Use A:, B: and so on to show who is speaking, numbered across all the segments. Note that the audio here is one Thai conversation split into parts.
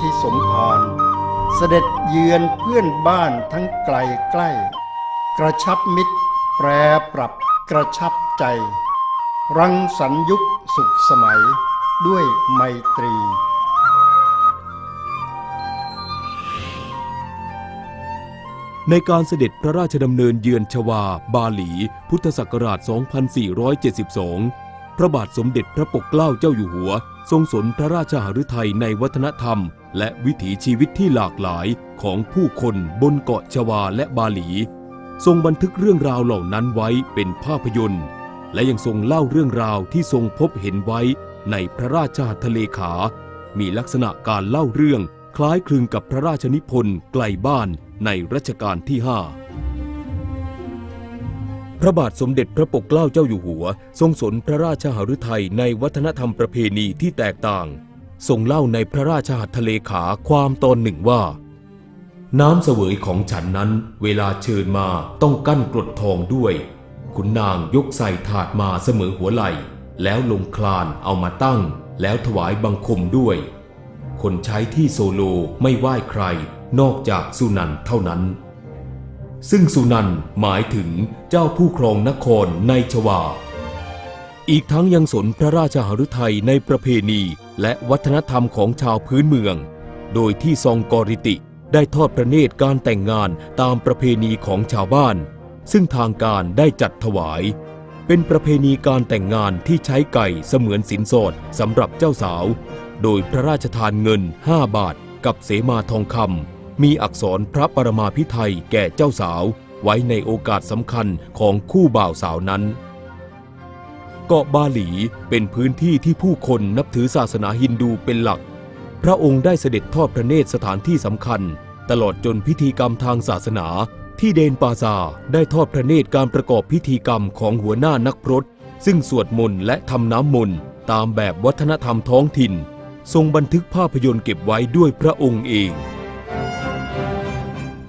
A: ธิสมภารเสด็จเยือนเพื่อนบ้านทั้งไกลใกล้ กระชับมิตร แปรปรับกระชับใจ รังสรรคยุคสุขสมัยด้วยไมตรี
B: ในการเสด็จพระราชดำเนินเยือนชวา บาหลี พุทธศักราช 2472 พระบาทสมเด็จพระปกเกล้าเจ้าอยู่หัว ทรงสนพระราชหฤทัยในวัฒนธรรม และวิถีชีวิตที่หลากหลายของผู้คนบนเกาะชวาและบาหลี ทรงบันทึกเรื่องราวเหล่านั้นไว้เป็นภาพยนตร์ และยังทรงเล่าเรื่องราวที่ทรงพบเห็นไว้ในพระราชหัตถเลขา มีลักษณะการเล่าเรื่องคล้ายคลึงกับพระราชนิพนธ์ไกลบ้านในรัชกาลที่5พ ระบาทสมเด็จพระปกเกล้าเจ้าอยู่หัว ทรงสนพระราชหฤทัยในวัฒนธรรมประเพณีที่แตกต่าง ทรงเล่าในพระราชหัตถเลขาความตอนหนึ่งว่า น้ำเสวยของฉันนั้น เวลาเชิญมาต้องกั้นกรดทองด้วย ขุนนางยกใส่ถาดมาเสมอหัวไหล่ แล้วลงคลานเอามาตั้ง แล้วถวายบังคมด้วย คนใช้ที่โซโลไม่ไหว้ใคร นอกจากสุนันเท่านั้น ซึ่งสุนันท์หมายถึงเจ้าผู้ครองนครในชวา อีกทั้งยังสนพระราชหฤทัยในประเพณีและวัฒนธรรมของชาวพื้นเมือง โดยที่ซองกอริติได้ทอดพระเนตรการแต่งงานตามประเพณีของชาวบ้าน ซึ่งทางการได้จัดถวาย เป็นประเพณีการแต่งงานที่ใช้ไก่เสมือนสินสอดสำหรับเจ้าสาว โดยพระราชทานเงิน 5 บาทกับเสมาทองคำ มีอักษรพระปรมาพิไทยแก่เจ้าสาว ไว้ในโอกาสสำคัญของคู่บ่าวสาวนั้น เกาะบาหลีเป็นพื้นที่ที่ผู้คนนับถือศาสนาฮินดูเป็นหลัก พระองค์ได้เสด็จทอดพระเนตรสถานที่สำคัญ ตลอดจนพิธีกรรมทางศาสนา ที่เดนปาซาได้ทอดพระเนตรการประกอบพิธีกรรมของหัวหน้านักพรตซึ่งสวดมนต์และทำน้ำมนต์ตามแบบวัฒนธรรมท้องถิ่น ทรงบันทึกภาพยนตร์เก็บไว้ด้วยพระองค์เอง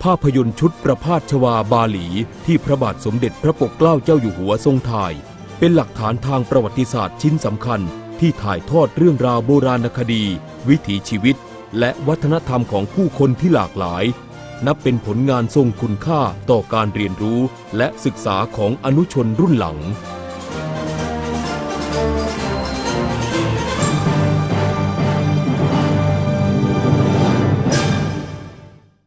B: ภาพยนตร์ชุดประพาสชวาบาหลี ที่พระบาทสมเด็จพระปกเกล้าเจ้าอยู่หัวทรงถ่าย เป็นหลักฐานทางประวัติศาสตร์ชิ้นสำคัญ ที่ถ่ายทอดเรื่องราวโบราณคดี วิถีชีวิต และวัฒนธรรมของผู้คนที่หลากหลาย นับเป็นผลงานทรงคุณค่าต่อการเรียนรู้ และศึกษาของอนุชนรุ่นหลัง